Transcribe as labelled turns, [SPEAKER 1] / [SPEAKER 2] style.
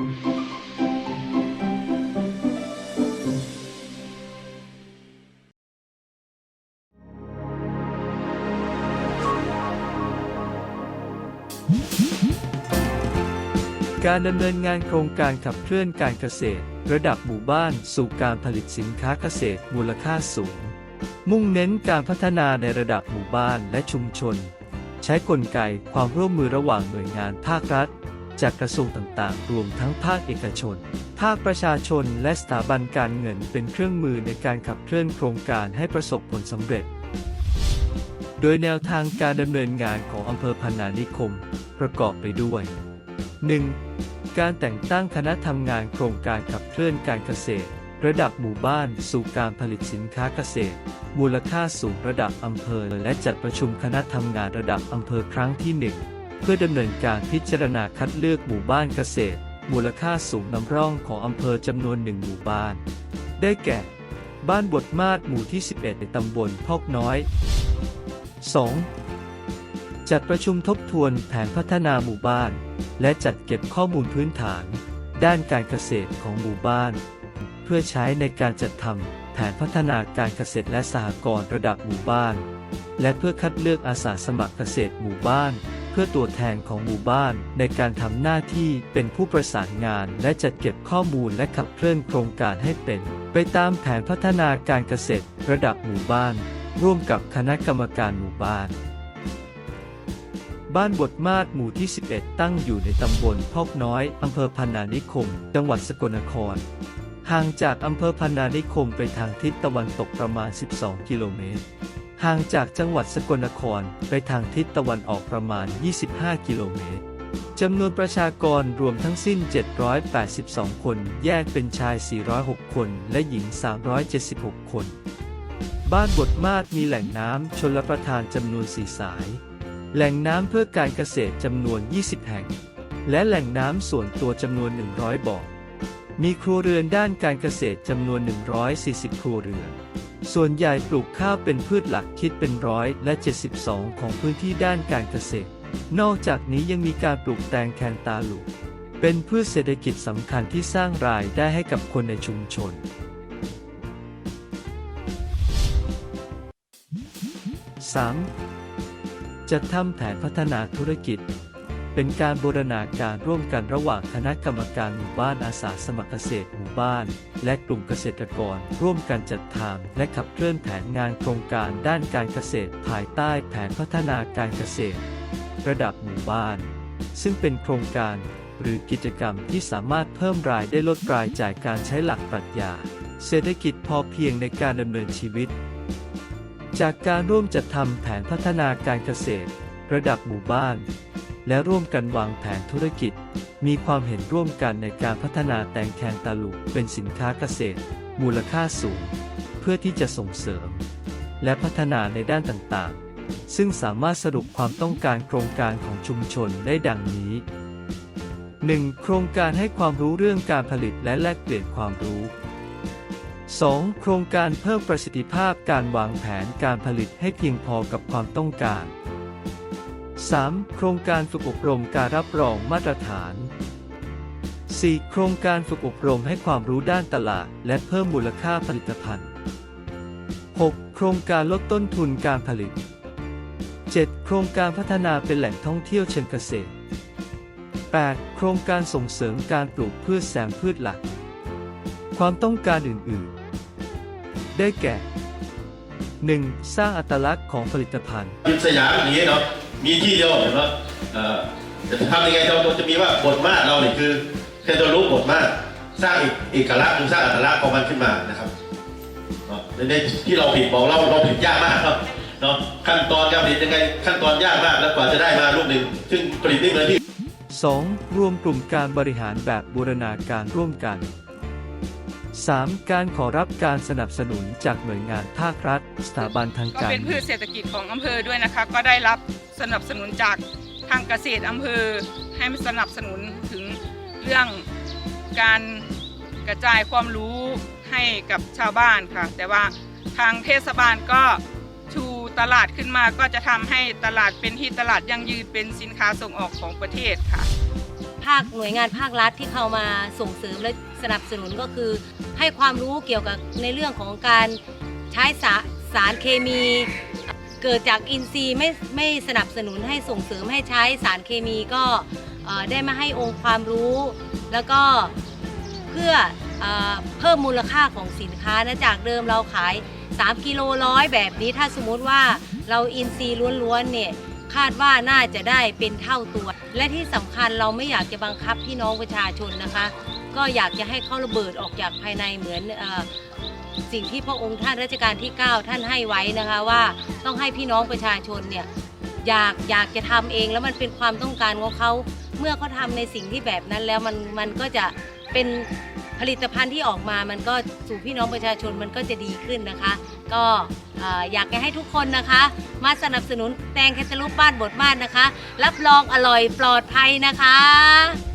[SPEAKER 1] การดำเนินงานโครงการขับเคลื่อนการเกษตร ระดับหมู่บ้านสู่การผลิตสินค้าเกษตรมูลค่าสูง มุ่งเน้นการพัฒนาในระดับหมู่บ้านและชุมชน ใช้กลไกความร่วมมือระหว่างหน่วยงานภาครัฐ จากกระทรวงต่างๆ รวมทั้งภาคเอกชน ภาคประชาชนและสถาบันการเงินเป็นเครื่องมือในการขับเคลื่อนโครงการให้ประสบผลสำเร็จ โดยแนวทางการดำเนินงานของอำเภอพนานิคม ประกอบไปด้วย 1. การแต่งตั้งคณะทำงานโครงการขับเคลื่อนการเกษตร ระดับหมู่บ้านสู่การผลิตสินค้าเกษตร มูลค่าสูงระดับอำเภอ และจัดประชุมคณะทำงานระดับอำเภอครั้งที่ 1 เพื่อดำเนินการพิจารณาคัดเลือกหมู่บ้านเกษตร มูลค่าสูงนำร่องของอำเภอจำนวนหนึ่งหมู่บ้าน ได้แก่ บ้านบทมาศหมู่ที่ 11 ในตำบลพอกน้อย 2. จัดประชุมทบทวนแผนพัฒนาหมู่บ้าน และจัดเก็บข้อมูลพื้นฐาน ด้านการเกษตรของหมู่บ้าน เพื่อใช้ในการจัดทำแผนพัฒนาการเกษตรและสหกรณ์ระดับหมู่บ้าน และเพื่อคัดเลือกอาสาสมัครเกษตรหมู่บ้าน เพื่อตัวแทนของหมู่บ้าน ในการทำหน้าที่เป็นผู้ประสานงาน และจัดเก็บข้อมูลและขับเคลื่อนโครงการให้เป็น ไปตามแผนพัฒนาการเกษตร ระดับหมู่บ้าน ร่วมกับคณะกรรมการหมู่บ้าน บ้านบทมาศหมู่ที่ 11 ตั้งอยู่ในตำบลพอกน้อยอำเภอพันานิคม จังหวัดสกลนครห่างจากอำเภอพันานิคมไปทางทิศตะวันตกประมาณ 12 กิโลเมตร ห่างจากจังหวัดสกลนครไปทางทิศตะวันออกประมาณ 25 กิโลเมตรจำนวนประชากรรวมทั้งสิ้น 782 คน แยกเป็นชาย 406 คน และหญิง 376 คน บ้านบทมาศมีแหล่งน้ำชลประทานจำนวน4สาย แหล่งน้ำเพื่อการเกษตรจำนวน 20 แห่ง และแหล่งน้ำส่วนตัวจำนวน 100 บ่อ มีครัวเรือนด้านการเกษตรจำนวน 140 ครัวเรือน ส่วนใหญ่ปลูกข้าวเป็นพืชหลักคิดเป็นร้อยและ72 ของพื้นที่ด้านการเกษตร นอกจากนี้ยังมีการปลูกแตงแคนตาลูปเป็นพืชเศรษฐกิจสำคัญที่สร้างรายได้ให้กับคนในชุมชน 3. จัดทำแผนพัฒนาธุรกิจ เป็นการบูรณาการร่วมกันระหว่างคณะกรรมการหมู่บ้านอาสาสมัครเกษตรหมู่บ้าน และกลุ่มเกษตรกร ร่วมกันจัดทำและขับเคลื่อนแผนงานโครงการด้านการเกษตร ภายใต้แผนพัฒนาการเกษตร ระดับหมู่บ้าน ซึ่งเป็นโครงการ หรือกิจกรรมที่สามารถเพิ่มรายได้ลดรายจ่ายการใช้หลักปรัชญา เศรษฐกิจพอเพียงในการดำเนินชีวิต จากการร่วมจัดทำแผนพัฒนาการเกษตร ระดับหมู่บ้าน และร่วมกันวางแผนธุรกิจ มีความเห็นร่วมกันในการพัฒนาแตงแคนตาลูปเป็นสินค้าเกษตร มูลค่าสูง เพื่อที่จะส่งเสริม และพัฒนาในด้านต่างๆ ซึ่งสามารถสรุปความต้องการโครงการของชุมชนได้ดังนี้ 1. โครงการให้ความรู้เรื่องการผลิตและแลกเปลี่ยนความรู้ 2. โครงการเพิ่มประสิทธิภาพการวางแผนการผลิตให้เพียงพอกับความต้องการ 3. โครงการฝึกอบรมการรับรองมาตรฐาน 4. โครงการฝึกอบรมให้ความรู้ด้านตลาด และเพิ่มมูลค่าผลิตภัณฑ์ 6. โครงการลดต้นทุนการผลิต 7. โครงการพัฒนาเป็นแหล่งท่องเที่ยวเชิงเกษตร 8. โครงการส่งเสริมการปลูกพืชแซมพืชหลัก ความต้องการอื่น ๆ ได้แก่ 1. สร้างอัตลักษณ์ของผลิตภัณฑ์
[SPEAKER 2] ยิมสยามอย่างนี้เนาะ มีที่เดียวเห็นไหมเอ่อจะทำยังไงเราจะมีว่าบทมาศเราเนี่ยคือแค่ตัวรู้บทมาศสร้างเอกลักษณ์หรือสร้างอัตลักษณ์ของมันขึ้นมานะครับเนาะในที่เราผิดบอกเราเราผิดยากมากครับเนาะขั้นตอนการผลิตยังไงขั้นตอนยากมากแล้วกว่าจะได้มาลูกหนึ่งซึ่งผลิตได้เหมือนที่
[SPEAKER 1] 2. รวมกลุ่มการบริหารแบบบูรณาการร่วมกัน 3. การขอรับการสนับสนุนจากหน่วยงานภาครัฐ สถาบันทาง
[SPEAKER 3] ก็
[SPEAKER 1] การ
[SPEAKER 3] เป็นพืชเศรษฐกิจของอำเภอด้วยนะคะ ก็ได้รับ สนับสนุนจากทางเกษตรอำเภอให้สนับสนุนถึงเรื่องการกระจายความรู้ให้กับชาวบ้านค่ะ แต่ว่าทางเทศบาลก็ชูตลาดขึ้นมาก็จะทำให้ตลาดเป็นที่ตลาดยั่งยืนเป็นสินค้าส่งออกของประเทศค่ะ
[SPEAKER 4] ภาคหน่วยงานภาครัฐที่เข้ามาส่งเสริมและสนับสนุนก็คือ ให้ความรู้เกี่ยวกับในเรื่องของการใช้สาสารเคมี เกิดจากอินทรีย์ไม่ไม่สนับสนุนให้ส่งเสริมให้ใช้สารเคมีก็ได้มาให้องค์ความรู้ แล้วก็เพื่อเอเพิ่มมูลค่าของสินค้านะจากเดิมเราขาย 3 กิโลร้อยแบบนี้ถ้าสมมติว่าเราอินทรีย์ล้วนๆเนี่ยคาดว่าน่าจะได้เป็นเท่าตัว และที่สำคัญเราไม่อยากจะบังคับพี่น้องประชาชนนะคะ ก็อยากจะให้เขาระเบิดออกจากภายในเหมือนอ สิ่งที่พระองค์ท่านรัชกาลที่ 9 ท่านให้ไว้นะคะว่าต้องให้พี่น้องประชาชนเนี่ยอยากอยากจะทำเองแล้วมันเป็นความต้องการของเขาเมื่อเขาทำในสิ่งที่แบบนั้นแล้วมันมันก็จะเป็นผลิตภัณฑ์ที่ออกมามันก็สู่พี่น้องประชาชนมันก็จะดีขึ้นนะคะ ก็เอ่อยากให้ทุกคนนะคะ มาสนับสนุนแตงแคตตาลูปบ้านบทบ้านนะคะ รับรองอร่อยปลอดภัยนะคะ